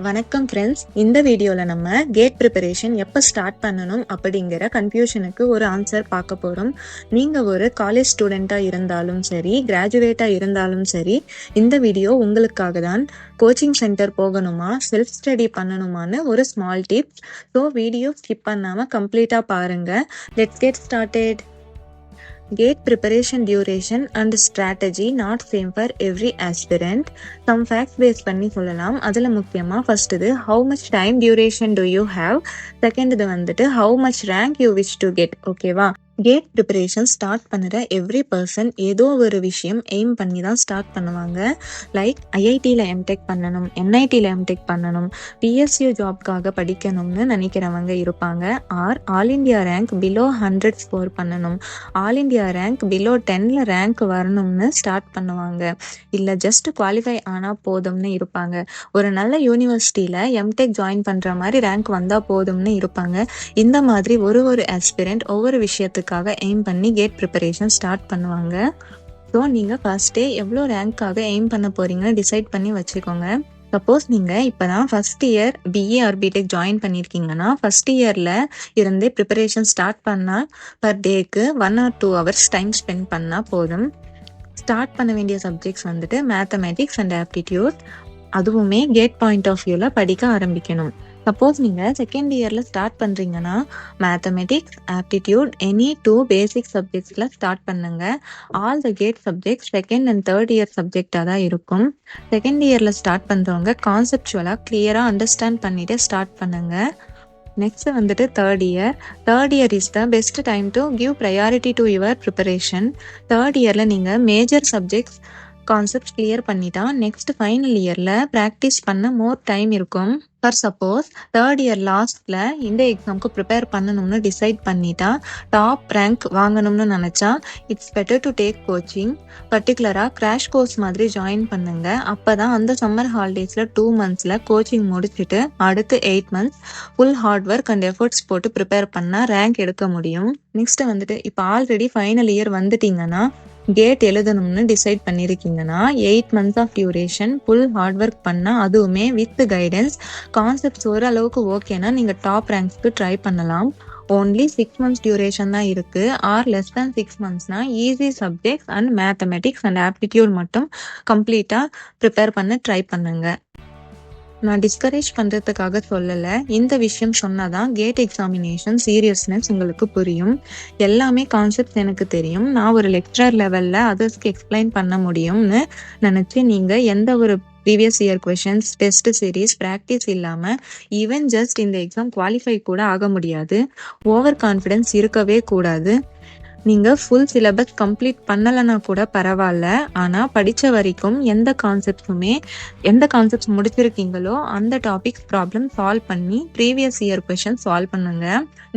வணக்கம் ஃப்ரெண்ட்ஸ் இந்த வீடியோவில் நம்ம கேட் ப்ரிப்பரேஷன் எப்போ ஸ்டார்ட் பண்ணணும் அப்படிங்கிற கன்ஃபியூஷனுக்கு ஒரு ஆன்சர் பார்க்க போகிறோம் நீங்கள் ஒரு காலேஜ் ஸ்டூடெண்ட்டாக இருந்தாலும் சரி கிராஜுவேட்டாக இருந்தாலும் சரி இந்த வீடியோ உங்களுக்காக தான். கோச்சிங் சென்டர் போகணுமா? செல்ஃப் ஸ்டடி பண்ணணுமான்னு ஒரு small tips so video skip பண்ணாமல் கம்ப்ளீட்டாக பாருங்கள் let's get started GATE preparation duration and strategy not same for every aspirant some facts base பண்ணி சொல்லலாம். அதில் முக்கியமாக ஃபர்ஸ்ட் இது how much time duration do you have second இது வந்துட்டு how much rank you wish to get ஓகேவா GATE preparation start பண்ணுற every person ஏதோ ஒரு விஷயம் எய்ம் பண்ணி தான் ஸ்டார்ட் பண்ணுவாங்க. லைக் ஐஐடியில் எம்டெக் பண்ணணும் என்ஐடியில் எம்டெக் பண்ணணும் பிஎஸ்யூ ஜாப்காக படிக்கணும்னு நினைக்கிறவங்க இருப்பாங்க. Or all India rank below hundred score பண்ணணும். ஆல் இண்டியா ரேங்க் பிலோ டென்னில் ரேங்க் வரணும்னு ஸ்டார்ட் பண்ணுவாங்க. இல்லை ஜஸ்ட் குவாலிஃபை ஆனால் போதும்னு இருப்பாங்க. ஒரு நல்ல யூனிவர்சிட்டியில் எம்டெக் ஜாயின் பண்ணுற மாதிரி ரேங்க் வந்தால் போதும்னு இருப்பாங்க. இந்த மாதிரி ஒரு ஒரு ஆஸ்பிரண்ட் ஒவ்வொரு விஷயத்துக்கு ரேங்க்காக எய்ம் பண்ணி கேட் ப்ரிப்பரேஷன் ஸ்டார்ட் பண்ணுவாங்க. ஸோ நீங்கள் ஃபஸ்ட்டே எவ்வளோ ரேங்க்காக எய்ம் பண்ண போகிறீங்கன்னு டிசைட் பண்ணி வச்சுக்கோங்க. சப்போஸ் நீங்கள் இப்போ தான் first year BA or BTech join பண்ணியிருக்கீங்கன்னா first இயரில் இருந்தே ப்ரிப்பரேஷன் ஸ்டார்ட் பண்ணால் per take one or two hours time spend பண்ணால் போதும். ஸ்டார்ட் பண்ண வேண்டிய சப்ஜெக்ட்ஸ் வந்துட்டு மேத்தமேட்டிக்ஸ் அண்ட் ஆப்டிடியூட் அதுவுமே கேட் பாயிண்ட் ஆஃப் வியூவில் படிக்க ஆரம்பிக்கணும். சப்போஸ் நீங்கள் செகண்ட் இயரில் ஸ்டார்ட் பண்ணுறீங்கன்னா mathematics aptitude any two basic சப்ஜெக்ட்ஸில் start பண்ணுங்க. All the GATE subjects second and third year சப்ஜெக்டாக தான் இருக்கும். செகண்ட் இயரில் ஸ்டார்ட் பண்ணுறவங்க கான்செப்டுவலாக கிளியராக அண்டர்ஸ்டாண்ட் பண்ணிவிட்டு ஸ்டார்ட் பண்ணுங்க. நெக்ஸ்ட் வந்துட்டு third year third year is the best time to give priority to your preparation third இயரில் நீங்கள் மேஜர் சப்ஜெக்ட்ஸ் கான்செப்ட் கிளியர் பண்ணிட்டா நெக்ஸ்ட் ஃபைனல் இயரில் ப்ராக்டிஸ் பண்ண மோர் டைம் இருக்கும். ஃபார் சப்போஸ் தேர்ட் இயர் லாஸ்ட்டில் இந்த எக்ஸாமுக்கு ப்ரிப்பேர் பண்ணணும்னு டிசைட் பண்ணிட்டா டாப் ரேங்க் வாங்கணும்னு நினச்சா it's better to take coaching பர்டிகுலராக கிராஷ் கோர்ஸ் மாதிரி ஜாயின் பண்ணுங்க. அப்போ தான் அந்த சம்மர் ஹாலிடேஸில் டூ மந்த்ஸில் கோச்சிங் முடிச்சுட்டு அடுத்து eight months full hard work and efforts போட்டு ப்ரிப்பேர் பண்ணால் ரேங்க் எடுக்க முடியும். நெக்ஸ்ட் வந்துட்டு இப்போ ஆல்ரெடி ஃபைனல் இயர் வந்துட்டீங்கன்னா கேட் எழுதணும்னு decide பண்ணியிருக்கீங்கன்னா eight months of duration full hard work பண்ணால் அதுவுமே வித் கைடன்ஸ் கான்செப்ட்ஸ் ஓரளவுக்கு ஓகேனா நீங்கள் டாப் ரேங்க்ஸ்க்கு ட்ரை பண்ணலாம். ஓன்லி சிக்ஸ் மந்த்ஸ் டியூரேஷன் தான் இருக்கு. Or less than six மந்த்ஸ்னா easy subjects and mathematics and aptitude மட்டும் கம்ப்ளீட்டாக ப்ரிப்பேர் பண்ண ட்ரை பண்ணுங்க. நான் டிஸ்கரேஜ் பண்ணுறதுக்காக சொல்லலை. இந்த விஷயம் சொன்னாதான் கேட் எக்ஸாமினேஷன் சீரியஸ்னஸ் உங்களுக்கு புரியும். எல்லாமே கான்செப்ட்ஸ் எனக்கு தெரியும். நான் ஒரு லெக்சரர் லெவலில் அதர்ஸ்க்கு எக்ஸ்பிளைன் பண்ண முடியும்னு நினச்சி நீங்கள் எந்த ஒரு previous year questions test series practice இல்லாமல் ஈவன் ஜஸ்ட் இந்த எக்ஸாம் குவாலிஃபை கூட ஆக முடியாது. ஓவர் கான்ஃபிடென்ஸ் இருக்கவே கூடாது. நீங்கள் ஃபுல் சிலபஸ் கம்ப்ளீட் பண்ணலைன்னா கூட பரவாயில்ல. ஆனால் படித்த வரைக்கும் எந்த கான்செப்ட்ஸுமே எந்த கான்செப்ட்ஸ் முடிச்சிருக்கீங்களோ அந்த டாபிக்ஸ் ப்ராப்ளம் சால்வ் பண்ணி ப்ரீவியஸ் இயர் கொஷின் சால்வ் பண்ணுங்க.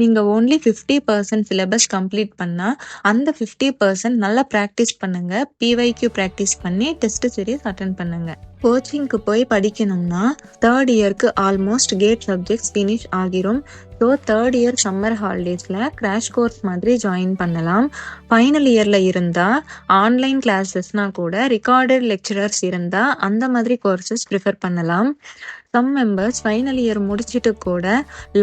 நீங்கள் only fifty percent syllabus complete பண்ணால் அந்த ஃபிஃப்டி பர்சன்ட் நல்லா ப்ராக்டிஸ் பண்ணுங்கள் பிவைக்யூ ப்ராக்டிஸ் பண்ணி டெஸ்ட் சீரீஸ் அட்டன் பண்ணுங்கள் கோச்சிங்க்கு போய் படிக்கணும்னா தேர்ட் இயர்க்கு ஆல்மோஸ்ட் கேட் சப்ஜெக்ட்ஸ் ஃபினிஷ் ஆகிரும். ஸோ தேர்ட் இயர் சம்மர் ஹாலிடேஸில் கிராஷ் கோர்ஸ் மாதிரி ஜாயின் பண்ணலாம். ஃபைனல் இயரில் இருந்தால் ஆன்லைன் கிளாஸஸ்னால் கூட ரெக்கார்டட் லெக்சரர்ஸ் இருந்தால் அந்த மாதிரி கோர்சஸ் ப்ரிஃபர் பண்ணலாம். சம் மெம்பர்ஸ் ஃபைனல் இயர் முடிச்சுட்டு கூட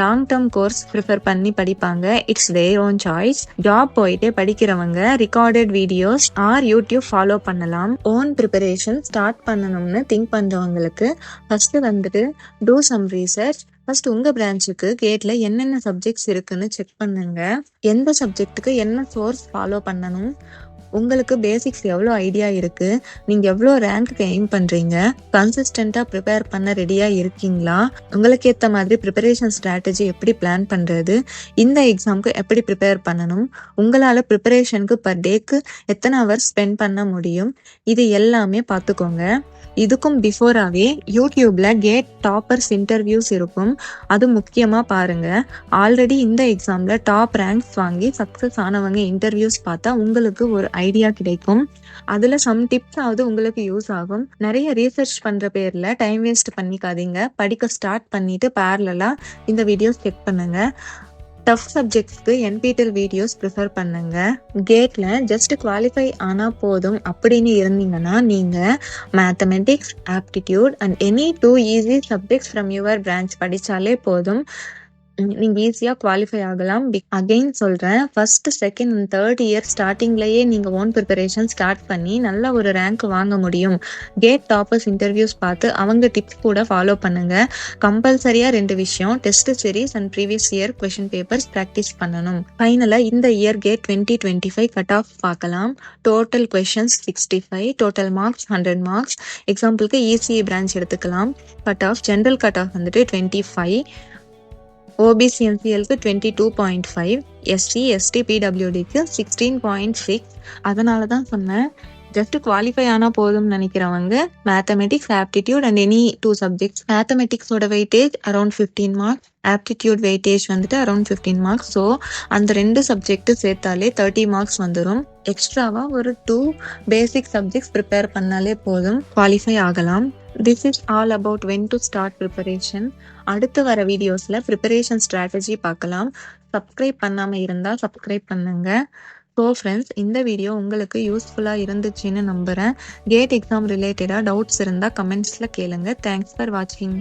லாங் டேர்ம் கோர்ஸ் ப்ரிஃபர் பண்ணி படிப்பாங்க. It's their own choice job போயிட்டே படிக்கிறவங்க recorded videos or YouTube follow பண்ணலாம். ஓன் ப்ரிப்பரேஷன் ஸ்டார்ட் பண்ணணும்னு திங்க் பண்ணுறவங்களுக்கு ஃபஸ்ட்டு வந்துட்டு டூ சம் ரீசர்ச் ஃபர்ஸ்ட் உங்கள் பிரான்ச்சுக்கு கேட்டில் என்னென்ன சப்ஜெக்ட்ஸ் இருக்குன்னு செக் பண்ணுங்க. எந்த சப்ஜெக்ட்டுக்கு என்ன சோர்ஸ் ஃபாலோ பண்ணணும்? உங்களுக்கு பேசிக்ஸ் எவ்வளோ ஐடியா இருக்குது நீங்கள் எவ்வளோ ரேங்க்கு எய்ம் பண்ணுறீங்க கன்சிஸ்டண்ட்டாக ப்ரிப்பேர் பண்ண ரெடியாக இருக்கீங்களா? உங்களுக்கு ஏற்ற மாதிரி ப்ரிப்பரேஷன் ஸ்ட்ராட்டஜி எப்படி பிளான் பண்ணுறது இந்த எக்ஸாமுக்கு எப்படி ப்ரிப்பேர் பண்ணணும்? உங்களால் ப்ரிப்பரேஷனுக்கு பர் டேக்கு எத்தனை ஹவர்ஸ் ஸ்பெண்ட் பண்ண முடியும்? இது எல்லாமே பார்த்துக்கோங்க. இதுக்கும் பிஃபோராகவே யூடியூப்ல கேட் டாப்பர்ஸ் இன்டர்வியூஸ் இருக்கும். அது முக்கியமாக பாருங்க. ஆல்ரெடி இந்த எக்ஸாமில் டாப் ரேங்க்ஸ் வாங்கி சக்ஸஸ் ஆனவங்க இன்டர்வியூஸ் பார்த்தா உங்களுக்கு ஒரு ஐடியா கிடைக்கும். அதுல சம் டிப்ஸ் ஆகுது உங்களுக்கு யூஸ் ஆகும். நிறைய ரீசர்ச் பண்ற பேர்ல டைம் வேஸ்ட் பண்ணிக்காதீங்க. படிக்க ஸ்டார்ட் பண்ணிட்டு பேரலா இந்த வீடியோஸ் செக் பண்ணுங்க. டஃப் சப்ஜெக்ட்ஸ்க்கு என்பிடெல் வீடியோஸ் ப்ரிஃபர் பண்ணுங்க. கேட்ல ஜஸ்ட் குவாலிஃபை ஆனால் போதும் அப்படின்னு இருந்தீங்கன்னா நீங்கள் mathematics aptitude and any two easy subjects from your branch படித்தாலே போதும். நீங்க ஈஸியா குவாலிஃபை ஆகலாம். அகைன் சொல்றேன். First second and third year ஸ்டார்டிங்லயே நீங்க ஓன் ப்ரிப்பரேஷன் ஸ்டார்ட் பண்ணி நல்ல ஒரு ரேங்க் வாங்க முடியும். கேட் டாப்பர்ஸ் இன்டர்வியூஸ் பார்த்து அவங்க டிப்ஸ் கூட ஃபாலோ பண்ணுங்க. கம்பல்சரியா ரெண்டு விஷயம். Test series and previous year question papers practice பண்ணணும். ஃபைனலா இந்த year GATE twenty twenty five cut off பார்க்கலாம் total questions sixty five total marks hundred marks எக்ஸாம்பிளுக்கு இசிஇ பிரான்ச் எடுத்துக்கலாம். Cut off general cut off வந்துட்டு twenty five ஓபிசிஎன்சிஎல்க்கு twenty two point five SC ST பிடபிள்யூடிக்கு sixteen point six அதனால தான் சொன்னேன் just qualify ஆனால் போதும்னு நினைக்கிறவங்க mathematics aptitude and any two subjects மேத்தமெட்டிக்ஸோட weightage around fifteen marks aptitude weightage வந்துட்டு around fifteen marks so அந்த ரெண்டு சப்ஜெக்ட் சேர்த்தாலே தேர்ட்டி மார்க்ஸ் வந்துடும் எக்ஸ்ட்ராவாக ஒரு டூ பேசிக் சப்ஜெக்ட்ஸ் ப்ரிப்பேர் பண்ணாலே போதும். குவாலிஃபை ஆகலாம். This is all about when to start preparation அடுத்து வர வீடியோஸில் ப்ரிப்பரேஷன் ஸ்ட்ராட்டஜி பார்க்கலாம். சப்ஸ்கிரைப் பண்ணாமல் இருந்தால் சப்ஸ்கிரைப் பண்ணுங்க. ஸோ ஃப்ரெண்ட்ஸ் இந்த வீடியோ உங்களுக்கு யூஸ்ஃபுல்லாக இருந்துச்சுன்னு நம்புகிறேன் கேட் எக்ஸாம் ரிலேட்டடாக டவுட்ஸ் இருந்தால் கமெண்ட்ஸில் கேளுங்க. தேங்க்ஸ் ஃபார் வாட்சிங்